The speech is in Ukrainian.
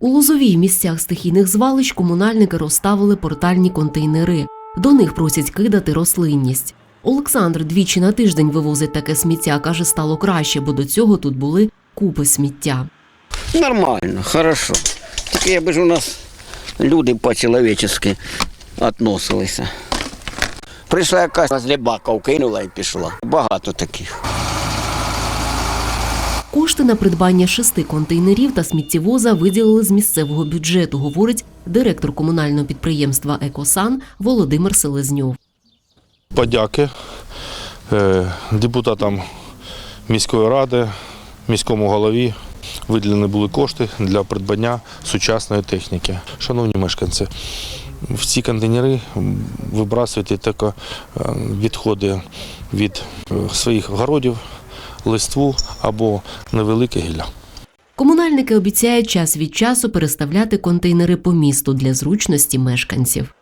У Лозовій місцях стихійних звалищ комунальники розставили портальні контейнери. До них просять кидати рослинність. Олександр двічі на тиждень вивозить таке сміття. каже, стало краще, бо до цього тут були купи сміття. Нормально, хорошо. Тільки якби ж у нас люди по-чоловічески відносилися. Прийшла якась з лебаков, кинула і пішла. Багато таких. Кошти на придбання шести контейнерів та сміттєвоза виділили з місцевого бюджету, говорить директор комунального підприємства Екосан Володимир Селезньов. подяки е, депутатам міської ради, міському голові. Виділені були кошти для придбання сучасної техніки. Шановні мешканці, в ці контейнери вибрасуйте тільки відходи від е, своїх городів, листву або невелике гілля. Комунальники обіцяють час від часу переставляти контейнери по місту для зручності мешканців.